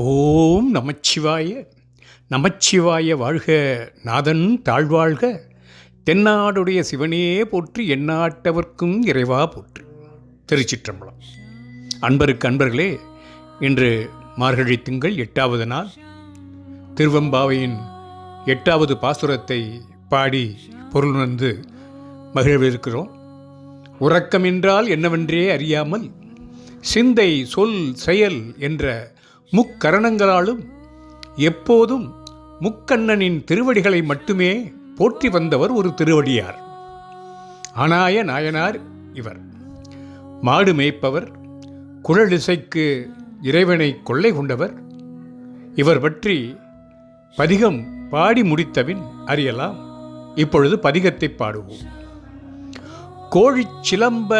ஓம் நமச்சிவாய. நமச்சிவாய வாழ்க. நாதன் தாழ்வாழ்க. தென்னாடுடைய சிவனே போற்றி எந்நாட்டவர்க்கும் இறைவா போற்றி. திருச்சிற்றம்பலம். அன்பருக்கு அன்பர்களே இன்று மார்கழி திங்கள் எட்டாவது நாள். திருவம்பாவையின் எட்டாவது பாசுரத்தை பாடி பொருளுணர்ந்து மகிழ்விருக்கிறோம். உறக்கமென்றால் என்னவென்றே அறியாமல் சிந்தை சொல் செயல் என்ற முக்கரணங்களாலும் எப்போதும் முக்கண்ணனின் திருவடிகளை மட்டுமே போற்றி வந்தவர் ஒரு திருவடியார். அனாய நாயனார் இவர். மாடு மேய்ப்பவர் குழலிசைக்கு இறைவனை கொள்ளை கொண்டவர். இவர் பற்றி பதிகம் பாடி முடித்தபின் அறியலாம். இப்பொழுது பதிகத்தை பாடுவோம். கோழிச் சிலம்ப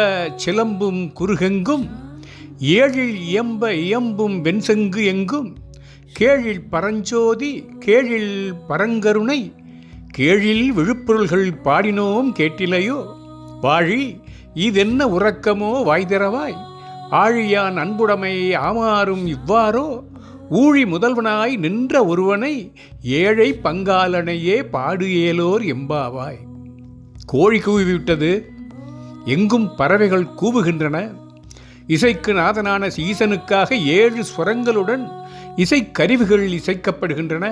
சிலம்பும் குறுகெங்கும் ஏழில் இயம்ப இயம்பும் வெண்செங்கு எங்கும்? கேழில் பரஞ்சோதி கேழில் பரங்கருணை. கேழில் விழுப்பொருள்கள் பாடினோம் கேட்டிலையோ? வாழி இதென்ன உறக்கமோ வாய்திரவாய்? ஆழியான் அன்புடைமை ஆமாறும் இவ்வாறோ? ஊழி முதல்வனாய் நின்ற ஒருவனை ஏழை பங்காளனையே பாடு ஏலோர் எம்பாவாய். கோழி கூவிவிட்டது. எங்கும் பறவைகள் கூவுகின்றன. இசைக்கு நாதனான ஈசனுக்காக ஏழு ஸ்வரங்களுடன் இசைக்கருவிகள் இசைக்கப்படுகின்றன.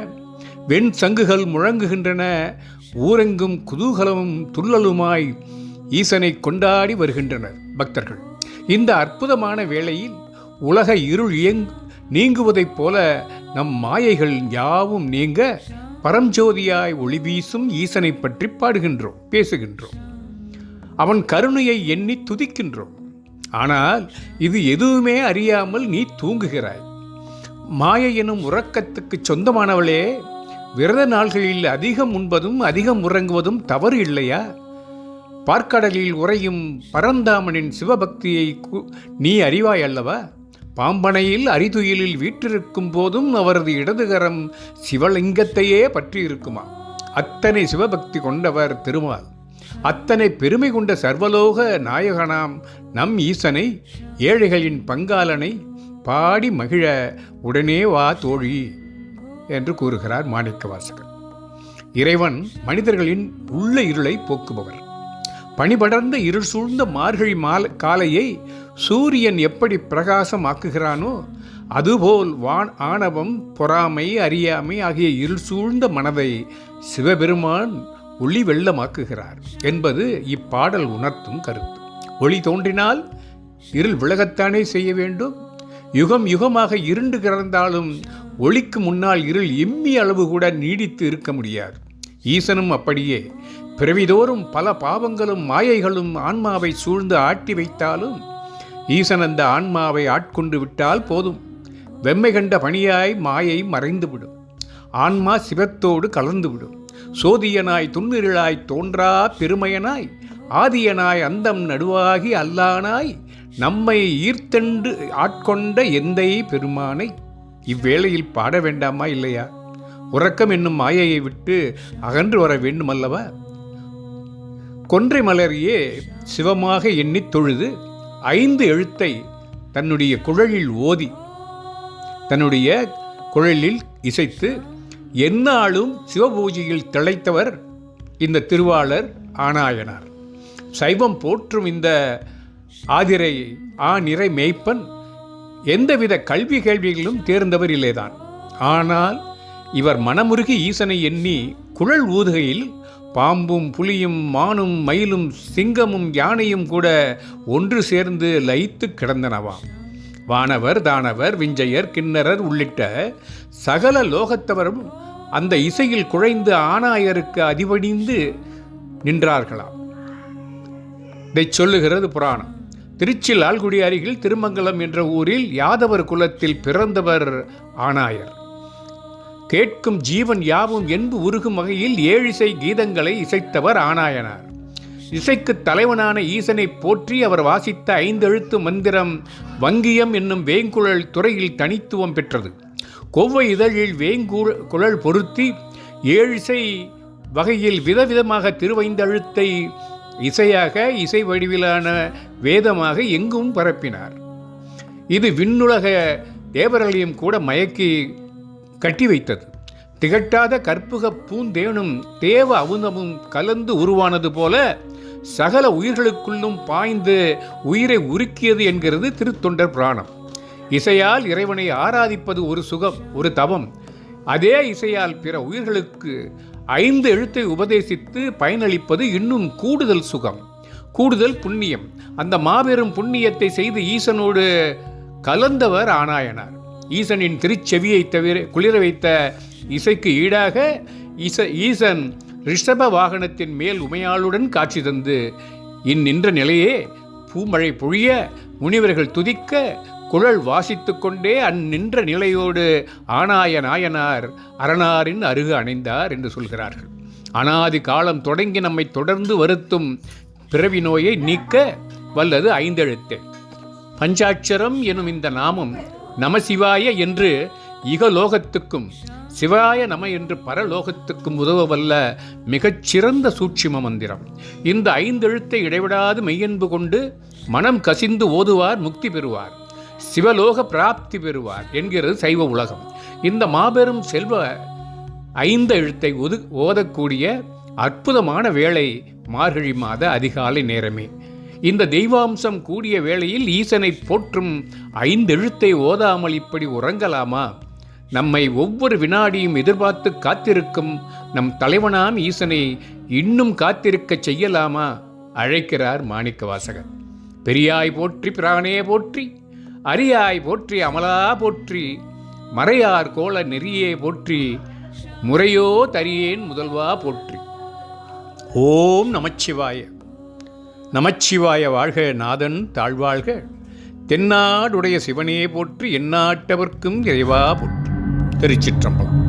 வெண் சங்குகள் முழங்குகின்றன. ஊரெங்கும் குதூகலமும் துள்ளலுமாய் ஈசனை கொண்டாடி வருகின்றனர் பக்தர்கள். இந்த அற்புதமான வேளையில் உலக இருள் இயங் நீங்குவதைப் போல நம் மாயைகள் யாவும் நீங்க பரஞ்சோதியாய் ஒளி வீசும் ஈசனை பற்றி பாடுகின்றோம் பேசுகின்றோம். அவன் கருணையை எண்ணி துதிக்கின்றோம். ஆனால் இது எதுவுமே அறியாமல் நீ தூங்குகிறாய். மாய எனும் உறக்கத்துக்கு சொந்தமானவளே விரத நாள்களில் அதிகம் உண்பதும் அதிகம் உறங்குவதும் தவறு இல்லையா? பார்க்கடலில் உறையும் பரந்தாமனின் சிவபக்தியை நீ அறிவாய் அல்லவா? பாம்பனையில் அரிதுயிலில் வீற்றிருக்கும் போதும் அவரது இடதுகரம் சிவலிங்கத்தையே பற்றி இருக்குமா அத்தனை சிவபக்தி கொண்டவர் திருமால். அத்தனை பெருமை கொண்ட சர்வலோக நாயகனாம் நம் ஈசனை ஏழைகளின் பங்காளனை பாடி மகிழ உடனே வா தோழி என்று கூறுகிறார் மாணிக்கவாசகர். இறைவன் மனிதர்களின் உள்ள இருளை போக்குபவர். பனிபடர்ந்த இருள் சூழ்ந்த மார்கழி மால காலையை சூரியன் எப்படி பிரகாசமாக்குகிறானோ அதுபோல் வான் ஆணவம் பொறாமை அறியாமை ஆகிய இருள் சூழ்ந்த மனதை சிவபெருமான் ஒளி வெள்ளமாக்குகிறார் என்பது இப்பாடல் உணர்த்தும் கருத்து. ஒளி தோன்றினால் இருள் விலகத்தானே செய்ய வேண்டும்? யுகம் யுகமாக இருண்டு கிடந்தாலும் ஒளிக்கு முன்னால் இருள் எம்மி அளவு கூட நீடித்து இருக்க முடியாது. ஈசனும் அப்படியே பிறவிதோறும் பல பாவங்களும் மாயைகளும் ஆன்மாவை சூழ்ந்து ஆட்டி வைத்தாலும் ஈசன் அந்த ஆன்மாவை ஆட்கொண்டு விட்டால் போதும். வெம்மை கண்ட பணியாய் மாயை மறைந்துவிடும். ஆன்மா சிவத்தோடு கலந்துவிடும். சோதியனாய் துன்னிருளாய் தோன்றா பெருமையனாய் ஆதியனாய் அந்தம் நடுவாகி அல்லானாய் நம்மை ஈர்த்தென்று ஆட்கொண்ட எந்தை பெருமானை. இவ்வேளையில் பாட வேண்டாமா இல்லையா? உறக்கம் என்னும் மாயையை விட்டு அகன்று வர வேண்டுமல்லவா? கொன்றை மலரியே சிவமாக எண்ணித் தொழுது ஐந்து எழுத்தை தன்னுடைய குழலில் ஓதி தன்னுடைய குழலில் இசைத்து எந்நாளும் சிவபூஜையில் திளைத்தவர் இந்த திருவாளர் ஆனாயனார். சைவம் போற்றும் இந்த ஆதிரை ஆநிறை மெய்ப்பன் மேய்ப்பன் எந்தவித கல்வி கேள்விகளிலும் தேர்ந்தவர் இல்லைதான். ஆனால் இவர் மனமுருகி ஈசனை எண்ணி குழல் ஊதுகையில் பாம்பும் புலியும் மானும் மயிலும் சிங்கமும் யானையும் கூட ஒன்று சேர்ந்து லயித்து கிடந்தனவாம். வானவர் தானவர் விஞ்சையர் கிண்ணறர் உள்ளிட்ட சகல லோகத்தவரும் அந்த இசையில் குழைந்து ஆனாயருக்கு அதிபணிந்து நின்றார்களாம். இதை சொல்லுகிறது புராணம். திருச்சி லால்குடி அருகில் திருமங்கலம் என்ற ஊரில் யாதவர் குலத்தில் பிறந்தவர் ஆனாயர் கேட்கும் ஜீவன் யாவும் என்பு உருகும் வகையில் ஏழிசை கீதங்களை இசைத்தவர் ஆனாயனார் இசைக்கு தலைவனான ஈசனை போற்றி அவர் வாசித்த ஐந்தெழுத்து மந்திரம் வங்கியம் என்னும் வேங்குழல் துறையில் தனித்துவம் பெற்றது. கொவ்வை இதழில் வேங்குழ குழல் பொருத்தி ஏழிசை வகையில் விதவிதமாக திருவைந்தழுத்தை இசையாக இசை வடிவிலான வேதமாக எங்கும் பரப்பினார். இது விண்ணுலக தேவர்களையும் கூட மயக்கி கட்டி வைத்தது. திகட்டாத கற்புக பூந்தேனும் தேவ அவுந்தமும் கலந்து உருவானது போல சகல உயிர்களுக்குள்ளும் பாய்ந்து உயிரை உருக்கியது என்கிறது திருத்தொண்டர் புராணம். இசையால் இறைவனை ஆராதிப்பது ஒரு சுகம் ஒரு தவம். அதே இசையால் பிற உயிர்களுக்கு ஐந்து எழுத்தை உபதேசித்து பயனளிப்பது இன்னும் கூடுதல் சுகம் கூடுதல் புண்ணியம். அந்த மாபெரும் புண்ணியத்தை செய்து ஈசனோடு கலந்தவர் ஆனாயனார். ஈசனின் திருச்செவியை தவிர குளிர வைத்த இசைக்கு ஈடாக இச ஈசன் ரிஷப வாகனத்தின் மேல் உமையாளுடன் காட்சி தந்து இந்நின்ற நிலையே பூமழை பொழிய முனிவர்கள் துதிக்க குழல் வாசித்து கொண்டே அந்நின்ற நிலையோடு ஆனாய நாயனார் அரணாரின் அருகு அணைந்தார் என்று சொல்கிறார்கள். அனாதி காலம் தொடங்கி நம்மை தொடர்ந்து வருத்தும் பிறவி நோயை நீக்க வல்லது ஐந்தெழுத்து. பஞ்சாட்சரம் எனும் இந்த நாமம் நமசிவாய என்று இகலோகத்துக்கும் சிவாய நம என்று பரலோகத்துக்கும் உதவ வல்ல மிகச்சிறந்த சூட்சிம மந்திரம். இந்த ஐந்தெழுத்தை இடைவிடாது மெய்யன்பு கொண்டு மனம் கசிந்து ஓதுவார் முக்தி பெறுவார். சிவலோக பிராப்தி பெறுவார் என்கிறது சைவ உலகம். இந்த மாபெரும் செல்வ ஐந்து எழுத்தை ஒது ஓதக்கூடிய அற்புதமான வேளை மார்கழி மாத அதிகாலை நேரமே. இந்த தெய்வாம்சம் கூடிய வேளையில் ஈசனை போற்றும் ஐந்தெழுத்தை ஓதாமல் இப்படி உறங்கலாமா? நம்மை ஒவ்வொரு வினாடியும் எதிர்பார்த்து காத்திருக்கும் நம் தலைவனாம் ஈசனை இன்னும் காத்திருக்கச் செய்யலாமா? அழைக்கிறார் மாணிக்கவாசகர். பெரியாய் போற்றி பிரானே போற்றி அரியாய் போற்றி அமலா போற்றி மறையார் கோல நெறியே போற்றி முறையோ தரியேன் முதல்வா போற்றி. ஓம் நமச்சிவாய. நமச்சிவாய வாழ்க நாதன் தாழ்வாழ்க. தென்னாடுடைய சிவனே போற்றி எந்நாட்டவர்க்கும் இறைவா போற்றி. திருச்சிற்றம்பலம்.